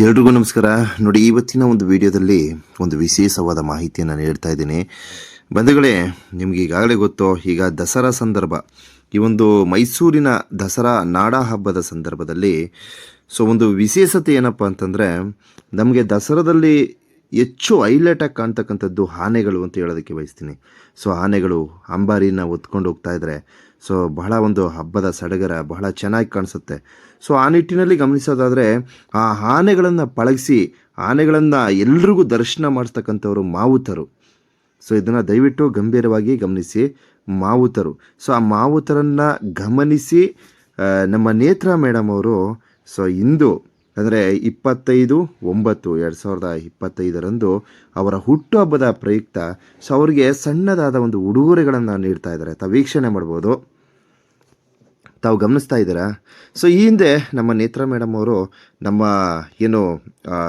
ಎಲ್ರಿಗೂ ನಮಸ್ಕಾರ. ನೋಡಿ, ಇವತ್ತಿನ ಒಂದು ವಿಡಿಯೋದಲ್ಲಿ ಒಂದು ವಿಶೇಷವಾದ ಮಾಹಿತಿಯನ್ನು ನೀಡ್ತಾ ಇದ್ದೀನಿ. ಬಂಧುಗಳೇ, ನಿಮ್ಗೆ ಈಗಾಗಲೇ ಗೊತ್ತು, ಈಗ ದಸರಾ ಸಂದರ್ಭ. ಈ ಒಂದು ಮೈಸೂರಿನ ದಸರಾ ನಾಡ ಹಬ್ಬದ ಸಂದರ್ಭದಲ್ಲಿ, ಸೊ, ಒಂದು ವಿಶೇಷತೆ ಏನಪ್ಪ ಅಂತಂದರೆ, ನಮಗೆ ದಸರಾದಲ್ಲಿ ಹೆಚ್ಚು ಹೈಲೈಟಾಗಿ ಕಾಣ್ತಕ್ಕಂಥದ್ದು ಆನೆಗಳು ಅಂತ ಹೇಳೋದಕ್ಕೆ ಬಯಸ್ತೀನಿ. ಸೊ, ಆನೆಗಳು ಅಂಬಾರಿನ ಹೊತ್ಕೊಂಡು ಹೋಗ್ತಾ ಇದ್ರೆ, ಸೊ, ಬಹಳ ಒಂದು ಹಬ್ಬದ ಸಡಗರ ಬಹಳ ಚೆನ್ನಾಗಿ ಕಾಣಿಸುತ್ತೆ. ಸೊ ಆ ನಿಟ್ಟಿನಲ್ಲಿ ಗಮನಿಸೋದಾದರೆ ಆ ಆನೆಗಳನ್ನು ಪಳಗಿಸಿ ಆನೆಗಳನ್ನು ಎಲ್ರಿಗೂ ದರ್ಶನ ಮಾಡಿಸ್ತಕ್ಕಂಥವ್ರು ಮಾವುತರು. ಸೊ ಇದನ್ನು ದಯವಿಟ್ಟು ಗಂಭೀರವಾಗಿ ಗಮನಿಸಿ ಮಾವುತರು. ಸೊ ಆ ಮಾವುತರನ್ನು ಗಮನಿಸಿ ನಮ್ಮ ನೇತ್ರ ಮೇಡಮ್ ಅವರು, ಸೊ ಇಂದು ಅಂದರೆ ಇಪ್ಪತ್ತೈದು ಒಂಬತ್ತು ಎರಡು ಸಾವಿರದ ಇಪ್ಪತ್ತೈದರಂದು ಅವರ ಹುಟ್ಟುಹಬ್ಬದ ಪ್ರಯುಕ್ತ, ಸೊ ಅವರಿಗೆ ಸಣ್ಣದಾದ ಒಂದು ಉಡುಗೊರೆಗಳನ್ನು ನೀಡ್ತಾ ಇದ್ದಾರೆ. ತಾವು ವೀಕ್ಷಣೆ ಮಾಡ್ಬೋದು. ತಾವು ಗಮನಿಸ್ತಾ ಇದ್ದೀರಾ? ಸೊ ಈ ಹಿಂದೆ ನಮ್ಮ ನೇತ್ರ ಮೇಡಮ್ ಅವರು ನಮ್ಮ ಏನು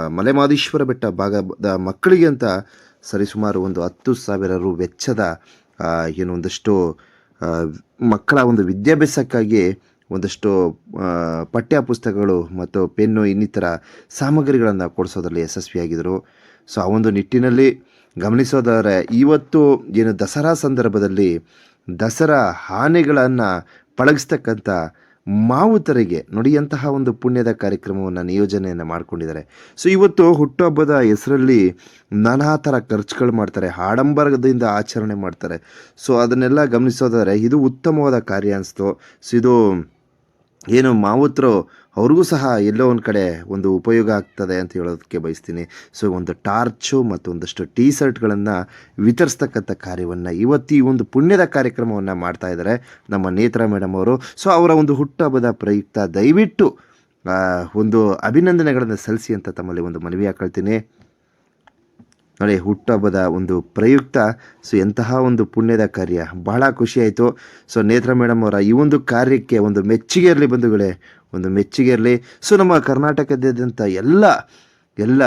ಮಲೆಮಾದೇಶ್ವರ ಬೆಟ್ಟ ಭಾಗದ ಮಕ್ಕಳಿಗೆ ಅಂತ ಸರಿಸುಮಾರು ಒಂದು ಹತ್ತು ಸಾವಿರ ರು ವೆಚ್ಚದ ಏನು ಒಂದಷ್ಟು ಮಕ್ಕಳ ಒಂದು ವಿದ್ಯಾಭ್ಯಾಸಕ್ಕಾಗಿ ಒಂದಷ್ಟು ಪಠ್ಯ ಪುಸ್ತಕಗಳು ಮತ್ತು ಪೆನ್ನು ಇನ್ನಿತರ ಸಾಮಗ್ರಿಗಳನ್ನು ಕೊಡಿಸೋದ್ರಲ್ಲಿ ಯಶಸ್ವಿಯಾಗಿದ್ದರು ಸೊ ಆ ಒಂದು ನಿಟ್ಟಿನಲ್ಲಿ ಗಮನಿಸೋದಾದರೆ, ಇವತ್ತು ಏನು ದಸರಾ ಸಂದರ್ಭದಲ್ಲಿ ದಸರಾ ಆನೆಗಳನ್ನು ಪಳಗಿಸ್ತಕ್ಕಂಥ ಮಾವುತರಿಗೆ ನುಡಿಯಂತಹ ಒಂದು ಪುಣ್ಯದ ಕಾರ್ಯಕ್ರಮವನ್ನು ನಿಯೋಜನೆಯನ್ನು ಮಾಡ್ಕೊಂಡಿದ್ದಾರೆ. ಸೊ ಇವತ್ತು ಹುಟ್ಟುಹಬ್ಬದ ಹೆಸರಲ್ಲಿ ನಾನಾ ಥರ ಖರ್ಚುಗಳು ಮಾಡ್ತಾರೆ, ಆಡಂಬರದಿಂದ ಆಚರಣೆ ಮಾಡ್ತಾರೆ. ಸೊ ಅದನ್ನೆಲ್ಲ ಗಮನಿಸೋದಾದರೆ ಇದು ಉತ್ತಮವಾದ ಕಾರ್ಯ ಅನಿಸ್ತು. ಸೊ ಇದು ಏನು ಮಾವುತರು ಅವ್ರಿಗೂ ಸಹ ಎಲ್ಲೋ ಒಂದು ಕಡೆ ಒಂದು ಉಪಯೋಗ ಆಗ್ತದೆ ಅಂತ ಹೇಳೋದಕ್ಕೆ ಬಯಸ್ತೀನಿ. ಸೊ ಒಂದು ಟಾರ್ಚು ಮತ್ತು ಒಂದಷ್ಟು ಟೀ ಶರ್ಟ್ಗಳನ್ನು ವಿತರಿಸ್ತಕ್ಕಂಥ ಕಾರ್ಯವನ್ನು ಇವತ್ತು ಈ ಒಂದು ಪುಣ್ಯದ ಕಾರ್ಯಕ್ರಮವನ್ನು ಮಾಡ್ತಾ ಇದ್ದಾರೆ ನಮ್ಮ ನೇತ್ರ ಮೇಡಮ್ ಅವರು. ಸೊ ಅವರ ಒಂದು ಹುಟ್ಟಹಬ್ಬದ ಪ್ರಯುಕ್ತ ದಯವಿಟ್ಟು ಒಂದು ಅಭಿನಂದನೆಗಳನ್ನು ಸಲ್ಲಿಸಿ ಅಂತ ತಮ್ಮಲ್ಲಿ ಒಂದು ಮನವಿ ಹಾಕೊಳ್ತೀನಿ ನೋಡಿ, ಹುಟ್ಟುಹಬ್ಬದ ಒಂದು ಪ್ರಯುಕ್ತ, ಸೊ ಎಂತಹ ಒಂದು ಪುಣ್ಯದ ಕಾರ್ಯ. ಬಹಳ ಖುಷಿಯಾಯಿತು ಸೊ ನೇತ್ರ ಮೇಡಮ್ ಅವರ ಈ ಒಂದು ಕಾರ್ಯಕ್ಕೆ ಒಂದು ಮೆಚ್ಚುಗೆ ಇರಲಿ ಬಂಧುಗಳೇ, ಒಂದು ಮೆಚ್ಚುಗೆ ಇರಲಿ. ಸೊ ನಮ್ಮ ಕರ್ನಾಟಕದಾದ್ಯಂತ ಎಲ್ಲ ಎಲ್ಲ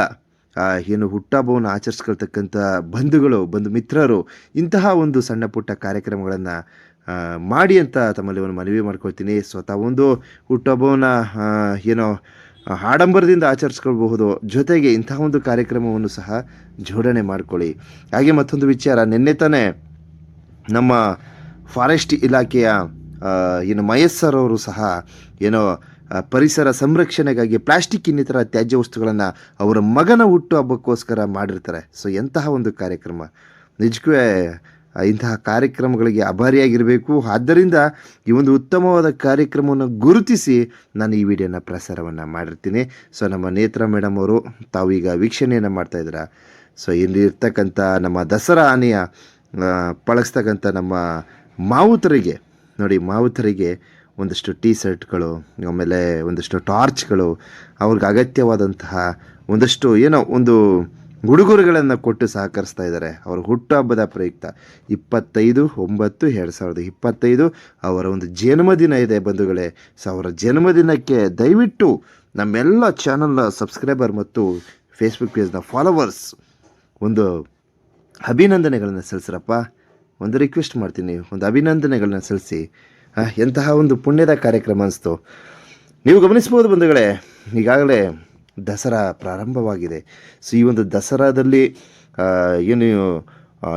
ಏನು ಹುಟ್ಟಹಬ್ಬವನ್ನು ಆಚರಿಸ್ಕೊಳ್ತಕ್ಕಂಥ ಬಂಧುಗಳು, ಬಂಧು ಮಿತ್ರರು, ಇಂತಹ ಒಂದು ಸಣ್ಣ ಪುಟ್ಟ ಕಾರ್ಯಕ್ರಮಗಳನ್ನು ಮಾಡಿ ಅಂತ ತಮ್ಮಲ್ಲಿ ಒಂದು ಮನವಿ ಮಾಡ್ಕೊಳ್ತೀನಿ. ಸೊ ತಾವೊಂದು ಹುಟ್ಟುಹಬ್ಬವನ್ನು ಏನೋ ಆಡಂಬರದಿಂದ ಆಚರಿಸ್ಕೊಳ್ಬಹುದು. ಜೊತೆಗೆ ಇಂತಹ ಒಂದು ಕಾರ್ಯಕ್ರಮವನ್ನು ಸಹ ಜೋಡಣೆ ಮಾಡಿಕೊಳ್ಳಿ. ಹಾಗೆ ಮತ್ತೊಂದು ವಿಚಾರ, ನಿನ್ನೆ ತಾನೇ ನಮ್ಮ ಫಾರೆಸ್ಟ್ ಇಲಾಖೆಯ ಏನು ಮಹೇಶ್ ಸರ್ ಅವರು ಸಹ ಏನೋ ಪರಿಸರ ಸಂರಕ್ಷಣೆಗಾಗಿ ಪ್ಲಾಸ್ಟಿಕ್ ಇನ್ನಿತರ ತ್ಯಾಜ್ಯ ವಸ್ತುಗಳನ್ನು ಅವರ ಮಗನ ಹುಟ್ಟು ಹಬ್ಬಕ್ಕೋಸ್ಕರ ಮಾಡಿರ್ತಾರೆ. ಸೊ ಎಂತಹ ಒಂದು ಕಾರ್ಯಕ್ರಮ. ನಿಜಕ್ಕೂ ಇಂತಹ ಕಾರ್ಯಕ್ರಮಗಳಿಗೆ ಅಭಾರಿಯಾಗಿರಬೇಕು. ಆದ್ದರಿಂದ ಈ ಒಂದು ಉತ್ತಮವಾದ ಕಾರ್ಯಕ್ರಮವನ್ನು ಗುರುತಿಸಿ ನಾನು ಈ ವಿಡಿಯೋನ ಪ್ರಸಾರವನ್ನು ಮಾಡಿರ್ತೀನಿ. ಸೊ, ನಮ್ಮ ನೇತ್ರ ಮೇಡಮ್ ಅವರು ತಾವೀಗ ವೀಕ್ಷಣೆಯನ್ನು ಮಾಡ್ತಾಯಿದ್ದೀರಾ ಸೊ, ಇಲ್ಲಿ ಇರ್ತಕ್ಕಂಥ ನಮ್ಮ ದಸರಾ ಆನೆಯ ಪಳಗಿಸ್ತಕ್ಕಂಥ ನಮ್ಮ ಮಾವುತರಿಗೆ, ನೋಡಿ ಮಾವುತರಿಗೆ ಒಂದಷ್ಟು ಟೀ ಶರ್ಟ್ಗಳು ಆಮೇಲೆ ಒಂದಷ್ಟು ಟಾರ್ಚ್ಗಳು, ಅವ್ರಿಗೆ ಅಗತ್ಯವಾದಂತಹ ಒಂದಷ್ಟು ಏನೋ ಒಂದು ಉಡುಗೊರೆಗಳನ್ನು ಕೊಟ್ಟು ಸಹಕರಿಸ್ತಾ ಇದ್ದಾರೆ. ಅವರ ಹುಟ್ಟುಹಬ್ಬದ ಪ್ರಯುಕ್ತ ಇಪ್ಪತ್ತೈದು, ಒಂಬತ್ತು, ಎರಡು ಸಾವಿರದ ಇಪ್ಪತ್ತೈದು ಅವರ ಒಂದು ಜನ್ಮದಿನ ಇದೆ ಬಂಧುಗಳೇ. ಸೊ ಅವರ ಜನ್ಮದಿನಕ್ಕೆ ದಯವಿಟ್ಟು ನಮ್ಮೆಲ್ಲ ಚಾನಲ್ನ ಸಬ್ಸ್ಕ್ರೈಬರ್ ಮತ್ತು ಫೇಸ್ಬುಕ್ ಪೇಜ್ನ ಫಾಲೋವರ್ಸ್ ಒಂದು ಅಭಿನಂದನೆಗಳನ್ನು ಸಲ್ಲಿಸ್ರಪ್ಪ. ಒಂದು ರಿಕ್ವೆಸ್ಟ್ ಮಾಡ್ತೀನಿ. ಒಂದು ಅಭಿನಂದನೆಗಳನ್ನ ಸಲ್ಲಿಸಿ. ಎಂತಹ ಒಂದು ಪುಣ್ಯದ ಕಾರ್ಯಕ್ರಮ ಅನಿಸ್ತು. ನೀವು ಗಮನಿಸ್ಬೋದು ಬಂಧುಗಳೇ, ಈಗಾಗಲೇ ದಸರಾ ಪ್ರಾರಂಭವಾಗಿದೆ. ಸೊ, ಈ ಒಂದು ದಸರಾದಲ್ಲಿ ಏನು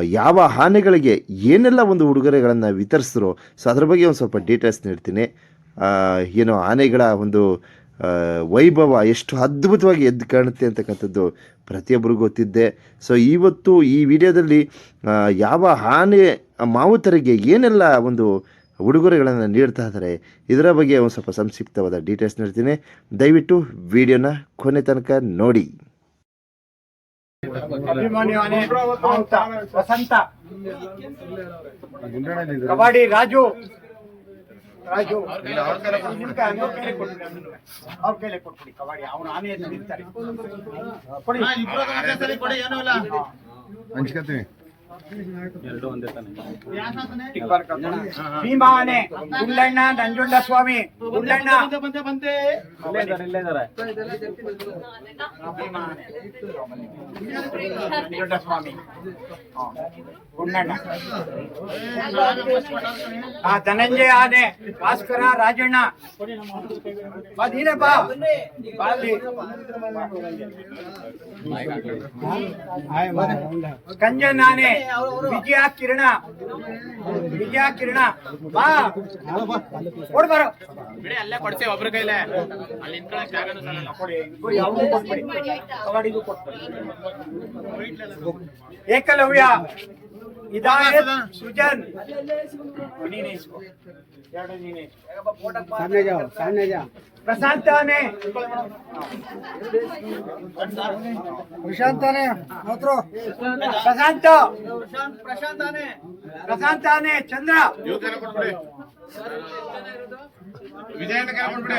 ಯಾವ ಆನೆಗಳಿಗೆ ಏನೆಲ್ಲ ಒಂದು ಉಡುಗೊರೆಗಳನ್ನು ವಿತರಿಸಿದ್ರು, ಸೊ, ಅದ್ರ ಬಗ್ಗೆ ಒಂದು ಸ್ವಲ್ಪ ಡೀಟೇಲ್ಸ್ ನೀಡ್ತೀನಿ. ಏನು ಆನೆಗಳ ಒಂದು ವೈಭವ ಎಷ್ಟು ಅದ್ಭುತವಾಗಿ ಎದ್ದು ಕಾಣುತ್ತೆ ಅಂತಕ್ಕಂಥದ್ದು ಪ್ರತಿಯೊಬ್ಬರಿಗೂ ಗೊತ್ತಿದ್ದೆ. ಸೊ, ಇವತ್ತು ಈ ವಿಡಿಯೋದಲ್ಲಿ ಯಾವ ಆನೆ ಮಾವುತರಿಗೆ ಏನೆಲ್ಲ ಒಂದು ಉಡುಗೊರೆಗಳನ್ನು ನೀಡ್ತಾ ಇದ್ದಾರೆ. ಇದರ ಬಗ್ಗೆ ಒಂದು ಸ್ವಲ್ಪ ಸಂಕ್ಷಿಪ್ತವಾದ ಡೀಟೇಲ್ಸ್ ನೀಡ್ತೀನಿ. ದಯವಿಟ್ಟು ವಿಡಿಯೋನ ಕೊನೆ ತನಕ ನೋಡಿ. ವಸಂತ. ಕಬಡ್ಡಿ ರಾಜು. ರಾಜು. ಅವ್ರ ಕೈಲೇ ಕೊಟ್ಬಿಡಿ ಕಬಾಡಿ ಕಬಡ್ಡಿ. ಅವನು ಆನೆ ಎದ್ದು ನಿಲ್ತಾರೆ ಕೊಡಿ. ಹಂಚ್ಕೊತೀವಿ. ಭೀಮಾ ಆನೆ ಗುಂಡಣ್ಣ, ನಂಜುಂಡ ಸ್ವಾಮಿ ಉಳ್ಳಣ್ಣ. ನಂಜುಂಡ ಸ್ವಾಮಿ ಆ ಧನಂಜಯ ಆನೆ, ಭಾಸ್ಕರ, ರಾಜಣ್ಣ. ಬಾ ನೀನೇ ವಿಜಯ ಕಿರಣ. ವಿಜಯ ಕಿರಣ. ಬಾ. ಕೊಡ್ ಬಾರೋ. ಬಿಡಿ ಅಲ್ಲೇ ಕೊಡ್ಸಿ ಒಬ್ರ ಕೈಲೇ. ಅಲ್ಲಿ ನಿಂತ್ಕೊಳಕ್ ಜಾಗನೂ ಕೊಡಿ ಕೊಟ್ಬಿಡಿ. ಕವಾಡಿಗೂ ಕೊಟ್ಬಿಡಿ. ಏಕಲವ್ಯ. ಹಿದಾಯತ್ ಸೃಜನ್. ನೀನೇ ಇಸ್ಕೋ ಎರಡು ನೀನೇ. ಪ್ರಶಾಂತ್ ಆನೆ ಪ್ರಶಾಂತ್ ಆನೆ ಪ್ರಶಾಂತ್. ಪ್ರಶಾಂತ್ ಆನೆ ಚಂದ್ರ. ವಿಜಯನ ಕೈಲೇ ಕೊಟ್ಬಿಡಿ ವಿಜಯಣ್ಣ ಕೈ ಕೊಟ್ಬಿಡಿ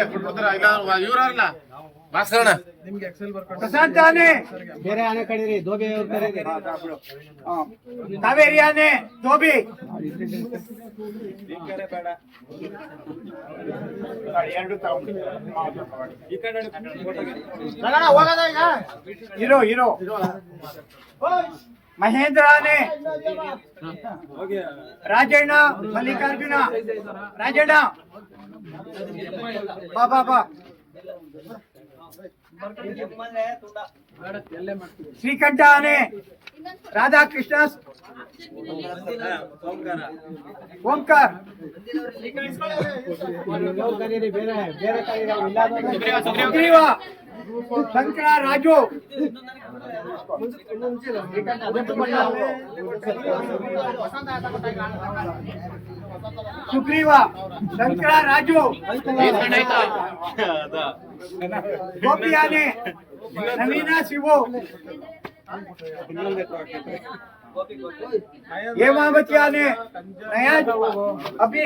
ಕೊಟ್ಬಿಡ್ತಾರ ಇಲ್ಲ ಇವ್ರಲ್ಲ ಭಾಸ್ಕರಣ್ಣ ಪ್ರಶಾಂತ್ ಆನೆ. ಬೇರೆ ಆನೆ ಕಡೀರಿ ದೋಬೆ ಅವ್ರ ಕರೀರಿ. ಹಾ. ಕಾವೇರಿ ಆನೆ ಧೋಬಿ. ಎರಡು ತಗೊಂಡು ಇರೋ ಇರೋ. ಮಹೇಂದ್ರ ಆನೆ. ರಾಜಣ್ಣ ಮಲ್ಲಿಕಾರ್ಜುನ. ರಾಜಣ್ಣ. ಬಾ ಬಾ ಬಾ. ಶ್ರೀಕಂಠ ಆನೆ ರಾಧಾಕೃಷ್ಣ. ಓಂಕಾರ್. ಅವ್ರ ಕರೀರಿ ಬೇರೆ ಬೇರೆ ಕರೀರಿ ಅವ್ರು ಇಲ್ಲ ಅಂದ್ರೆ ಸುಗ್ರೀವ ಶಂಕರ ರಾಜು ಸುಗ್ರೀವ ಶಂಕರ ರಾಜು ಗೋಪಿ ಆನೆ ನವೀನ ಶಿವು ಹೇಮಾವತಿ ಆನೆ ನಯಾಜ್ ಅಭಿ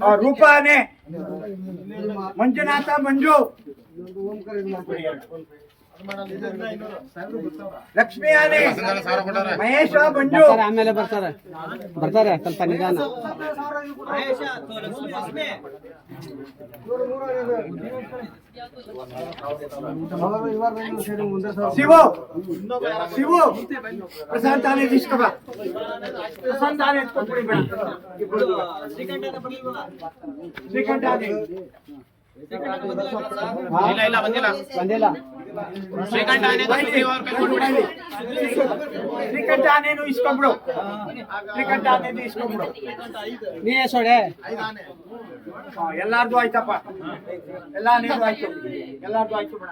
ಆ, ರೂಪ ಆನೆ ಮಂಜುನಾಥ ಮಂಜು ಲಕ್ಷ್ಮಿ ಆನೆ ಮಹೇಶ ಮಂಜು ಆಮೇಲೆ ಬರ್ತಾರೆ ಬರ್ತಾರೆ ಸ್ವಲ್ಪ ನಿಧಾನ ಶಿವು ಶಿವು ಪ್ರಶಾಂತ್ ಆನೆ ಇಸ್ಕೊಬ ಪ್ರಶಾಂತ್ ಆನೆ ಎತ್ಕೊಂಡ್ಬಿಡಿ ಬೇಡ ಶ್ರೀಕಂಠ ಆನೆ ಇಲ್ಲ ಇಲ್ಲ ಬಂದಿಲ್ಲ ಬಂದಿಲ್ಲ ಶ್ರೀಕಂಠ ಆನೆನು ಇಸ್ಕೊಂಬಿಡು. ಶ್ರೀಕಂಠ ಆನೆನು ಇಸ್ಕೊಂಬಿಡು. ನೀನೇ ಸೋಡೆ. ಎಲ್ಲಾರ್ದು ಆಯ್ತಪ್ಪ. ಎಲ್ಲ ನೀನು ಆಯ್ತು. ಎಲ್ಲಾರ್ದು ಆಯ್ತು ಬೇಡ.